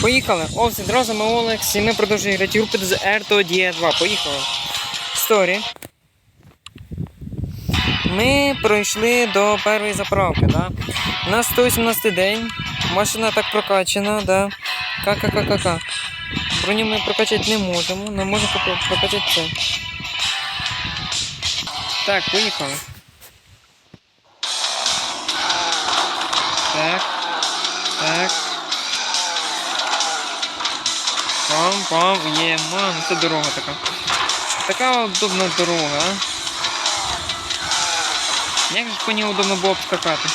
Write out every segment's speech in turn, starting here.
Поїхали. Одразу ми Олекс, і ми продовжуємо грати групи з R2D 2. Поїхали. Сторі. Ми пройшли до першої заправки, да? У нас 118 день. Машина так прокачана, да. Ка-ка-ка-ка-ка. Броню ми прокачати не можемо, але можемо прокачати це. Так, поїхали. Є, ман, це дорога така. Така удобна дорога, а? Як же по ній удобно було б скакати?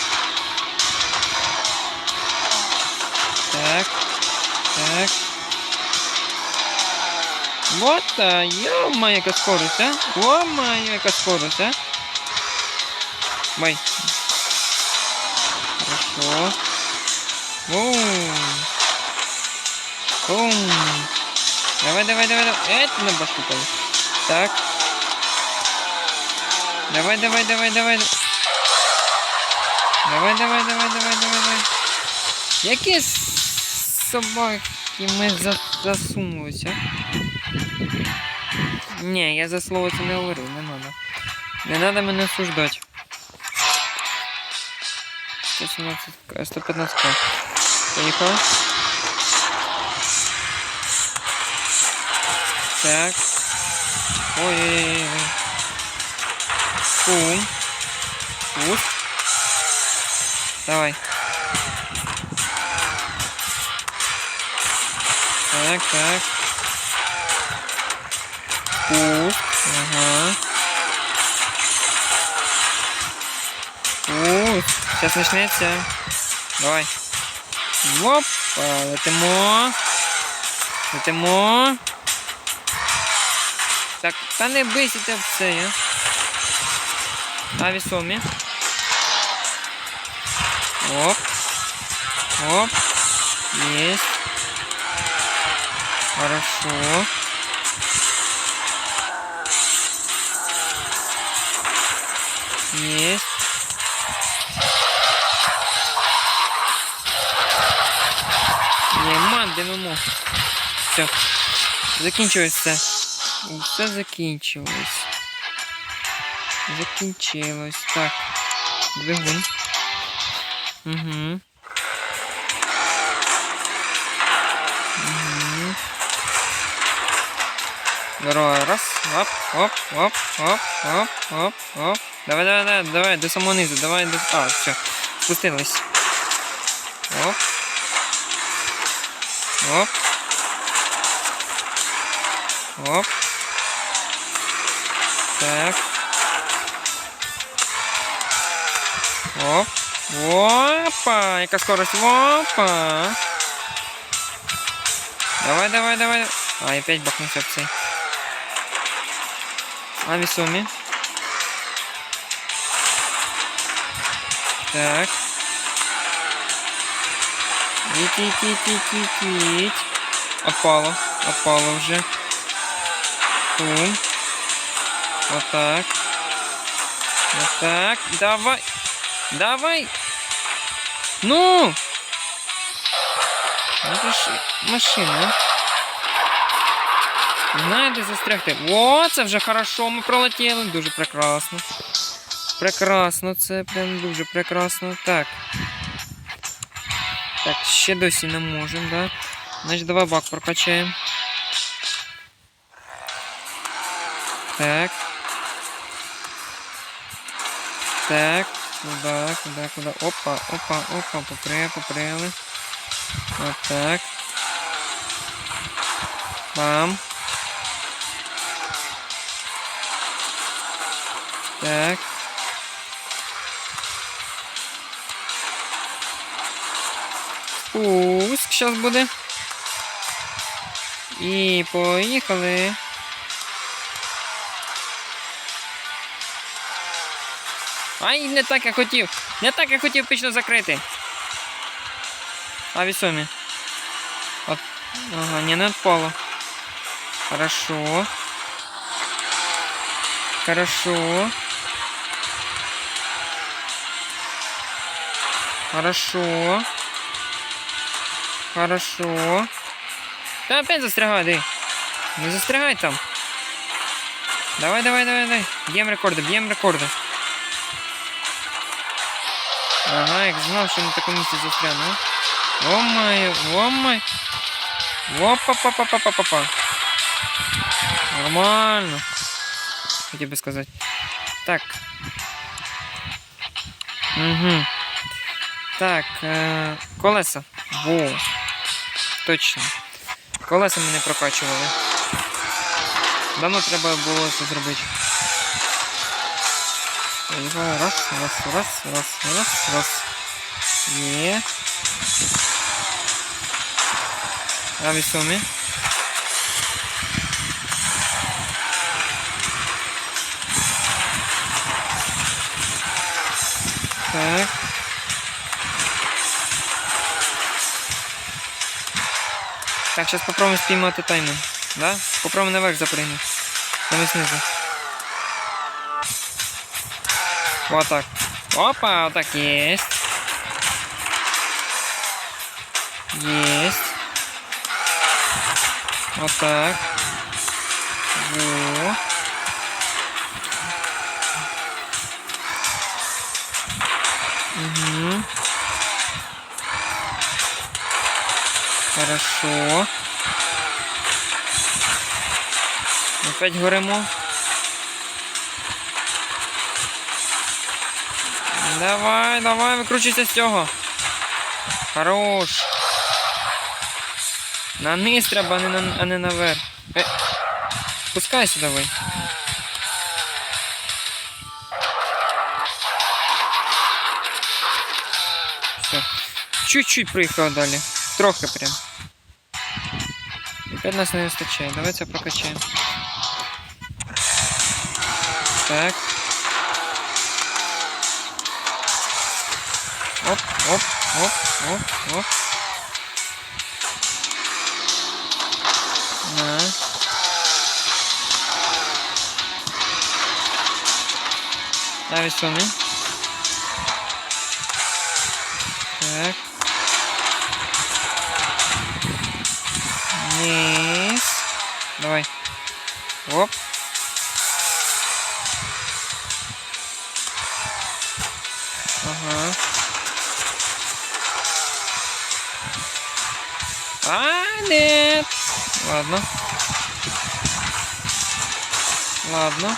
Так. Так. Вот, а, ё яка скорость, а? Ё-моё, яка скорость, а? Бай. Хорошо. Бум. Давай, давай, давай, давай. Это на башку пали. Так. Давай, давай, давай, давай. Давай, давай, давай, давай, давай, давай. Які собаки ми за... засунулися? Ні, я за слово це не говорив, не надо. Не надо мене осуждати. 117, к- 115 к. Так. Ой-ой-ой. Бум. Пуст. Давай. Так, так. Пуст. Ага. Пуст. Сейчас начнется. Давай. Оп. Летимо. Летимо. Так, та не бийся в це, я. А весомі. Оп. Оп. Есть. Хорошо. Есть. Нема, димимо. Все. Закінчилось все. Закінчилось. Закінчилось. Так. Двигун. Угу. Угу. Здорово. Раз. Оп, оп, оп, оп, оп, оп, оп. Давай, давай, давай, давай, до самого низу. Давай до. А, все. Спустились. Оп. Оп. Оп. Так. Оп. Опа! Яка скорость? Опа! Давай, давай, давай. А, опять бахнулся в цей. А, весомі. Так. Ить, ить, ить, ить, ить, ить. Опало. Опало вже. Бум. Вот так. Давай. Давай. Ну! Ну машина. Знає, де застрягти. О, це вже хорошо, ми пролетіли. Дуже прекрасно. Прекрасно, це прям дуже прекрасно. Так. Так, ще досі не можемо, да? Значить, давай бак прокачаємо. Так. Так. Куда, куда, куда? Опа, опа, опа, попрыгали. Вот так. Бам. Так. Спуск сейчас буде. І поїхали. Ай, не так я хотів. Не так я хотів пічно закрити. А весомі. От... Ага, не, не отпало. Хорошо. Хорошо. Хорошо. Хорошо. Та опять застрягай, ди. Не застрягай там. Давай, давай, давай, давай. Б'ємо рекорди, б'ємо рекорди. Ага, як знав, що на такому місці застряну. О май, о май. опа па па па па па па Нормально. Хотів би сказати. Так. Угу. Так, е- колеса. Во. Точно. Колеса ми не прокачували. Давно треба було це зробити. Раз, раз, раз, раз, раз, раз. Є. А весомі. Так. Так, сейчас попробуем спіймати таймер. Да? Попробуем наверх запрыгнуть. Там снизу. Вот так. Опа, вот так есть. Есть. Вот так. Во. Угу. Хорошо. Опять горимо. Давай, давай, викручуйся з цього. Хорош. На низ треба, а не, на, а не наверх. Е, спускайся давай. Все. Чуть-чуть проїхав далі. Трохи прям. Опять нас не вистачає. Давай це прокачаємо. Так. Оп, оп, оп, оп, оп. На. А весомі. Так. Низ. Давай. Оп. Ладно. Ладно.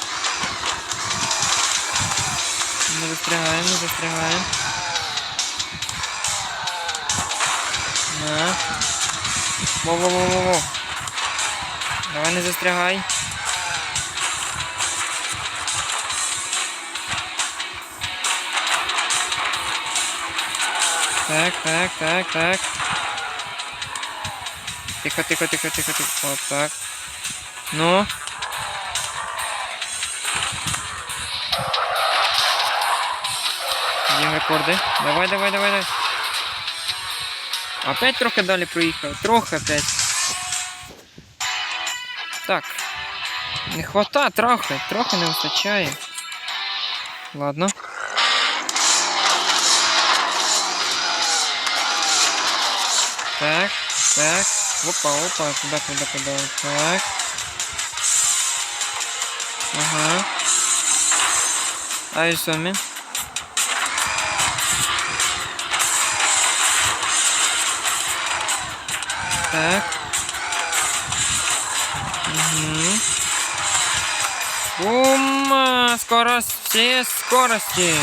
Не застрягаем, не застрягаем. На. Во-во-во-во-во. Давай не застрягай. Так, так, так, так. Тихо, тихо, тихо, тихо, тихо. Вот так. Ну. Б'ємо рекорди. Давай, давай, давай, давай. Опять трохи далі проїхав. Трохи опять. Так. Не хвата трохи, трохи не вистачає. Ладно. Так, так. Опа, опа, куда, куда, куда. Так. Ага. А і сумі. Так. Угу. Ума, скорость, все скорости.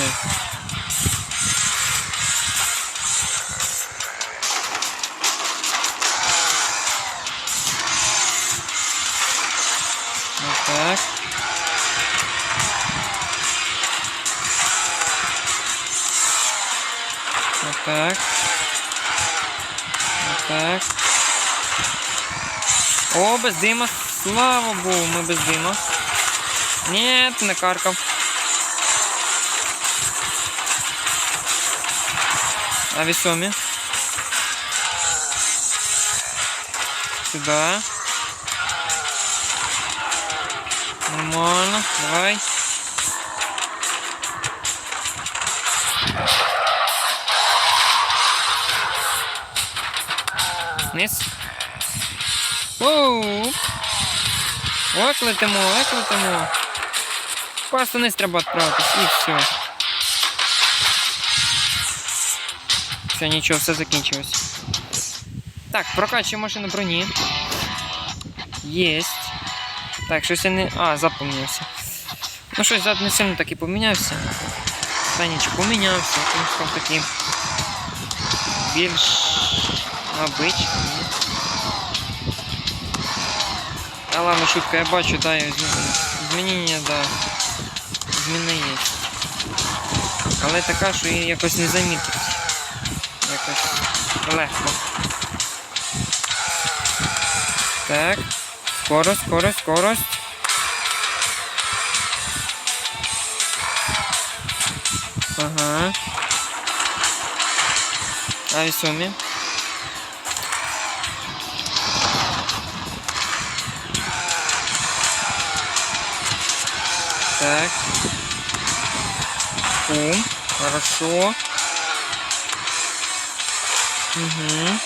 Так. Так. О, без дима. Слава Богу, ми без дима. Нет, не каркав. А весомі. Сюда. Нормально, давай. Вниз. Оу. Ок, летимо, летимо. Просто вниз треба відправитись і все. Все, нічого, все закінчилось. Так, прокачуємо машину броні. Єсть. Так, щось я не. А, зад помінявся. Ну щось зад не сильно так і помінявся. Та нічого, помінявся, тому що такий більш обичний. А ладно, шутка, я бачу, да, і зм- змінення, да. Зміни є. Але така, що її якось не замітить. Якось легко. Так. Скорость, скорость, скорость. Ага. А весомі. Так. Бум. Хорошо. Угу.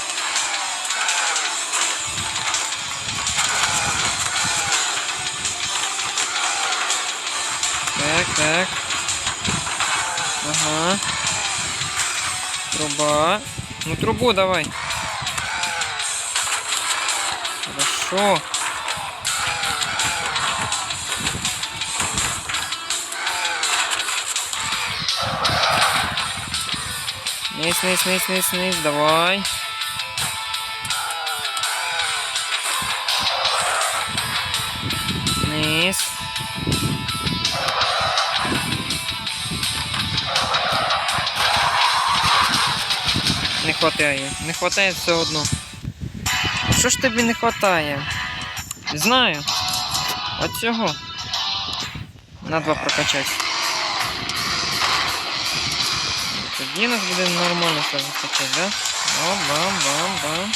Так, так. Ага. Труба. Ну трубу давай. Хорошо. Низ, низ, низ, низ, низ, давай. Низ. Не хватає. Не хватає все одно. Що ж тобі не хватає? Знаю. От цього. На два прокачати. Тоді нас буде нормально все вистачати, да? Бам, бам, бам, бам.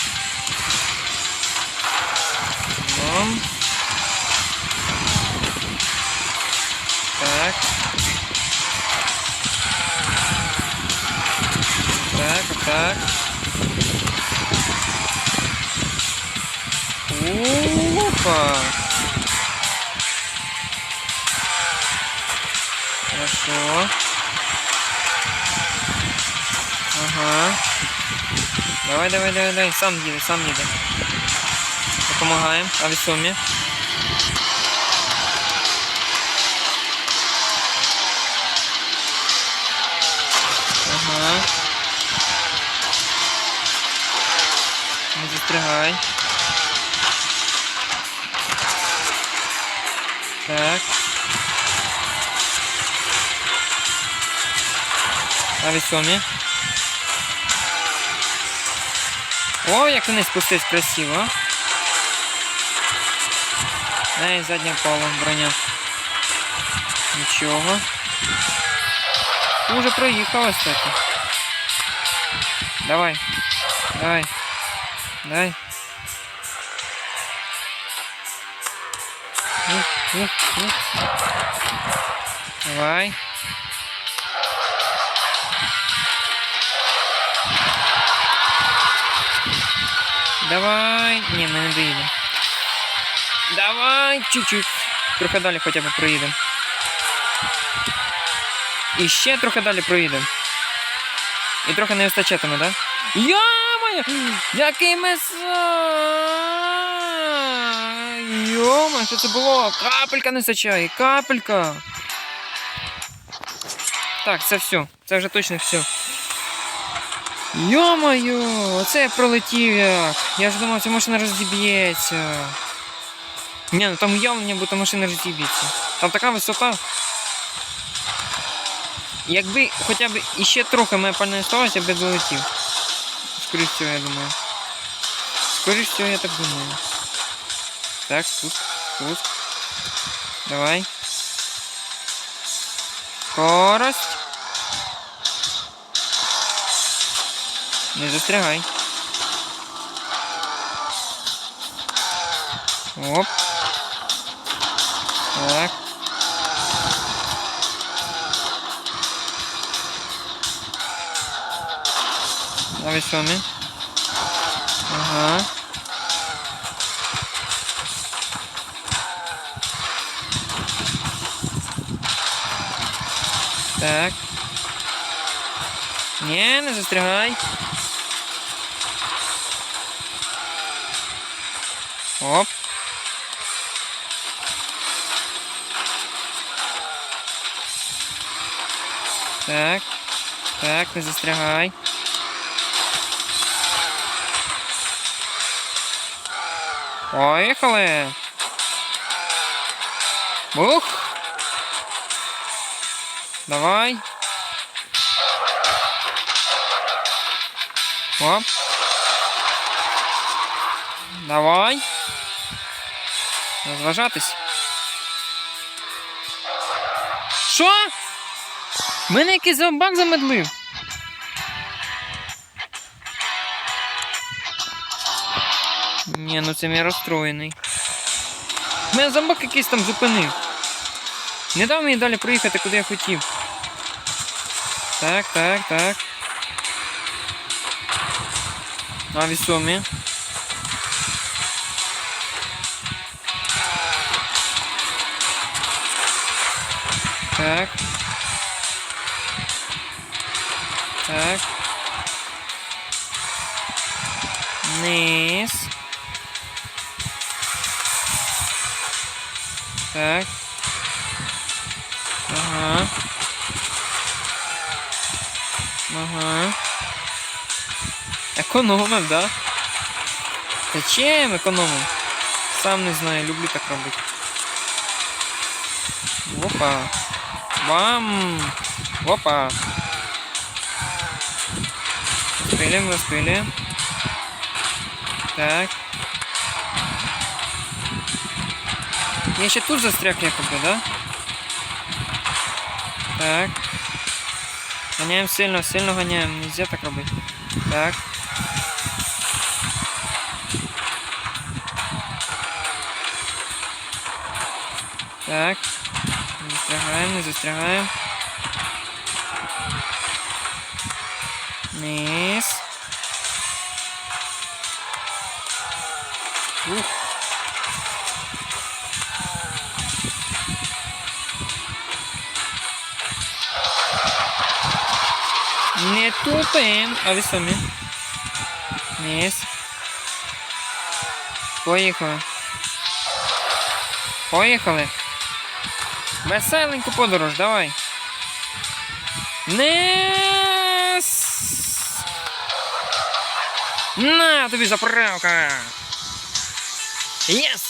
Бам. Так. Так, так. Опа. Хорошо. Ага. Давай, давай, давай, давай. Сам їде, сам їде. Допомагаємо. А весомі. Ага. Не застрягай. Так. А весомі. О, як вони спустись красиво. Ай, задня пала броня. Нічого. Уже проїхала, кстати. Давай. Давай. Давай. Ух, ух, ух. Давай. Давай. Ні, ми не доїдемо. Давай, чуть-чуть. Трохи далі хоча б проїдемо. І ще трохи далі проїдемо. І трохи не вистачатиме, так? Да? Йо-моє! Який меса! Йома, що це було? Капелька не вистачає, капелька. Так, це все. Це вже точно все. Йо-моє, оце я пролетів як. Я ж думав, ця машина розіб'ється. Ні, ну там бо та машина розіб'ється. Там така висота. Якби хоча б іще трохи мене пальне сталося, я би долетів. Скоріше всього, я думаю. Скоріше всього, я так думаю. Так, спуск, спуск. Давай. Скорость. Не застрягай. Оп. Так. На весомі. Ага. Так. Ні, не застрягай. Оп. Так. Так, не застрягай. Поїхали. Бух. Давай. Оп. Давай. Розважатись. Що? Мене якийсь зомбак замедлив. Ні, ну це я розстроєний. Мене зомбак якийсь там зупинив. Не дав мені далі проїхати, куди я хотів. Так, так, так. А весомі. Так. Так. Низ. Так. Ага. Ага. Економим, да? Зачем економим? Сам не знаю, люблю так робити. Опа. Бам! Опа! Распылим, распылим. Так. Я ще тут застряг якобы, да? Так. Гоняем сильно, сильно гоняем. Нельзя так робити. Так. Так. Не застрягаем, не застрягаем. Низ. Ух. Не тупим, а ви самі. Низ. Поїхали. Поїхали. Веселеньку подорож, давай. Низ. На тобі заправка. Єс!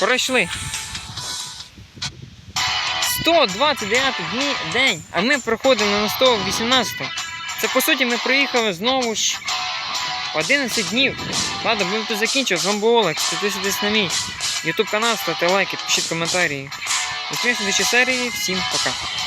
Пройшли. 129 дні день, а ми проходимо на 118. Це по суті ми проїхали знову ж 11 днів. Ладно, будемо тут закінчувати. З вами був Олекс. Підписуйтесь на мій YouTube канал, ставте лайки, пишіть коментарі. До слідчої серії. Всім пока.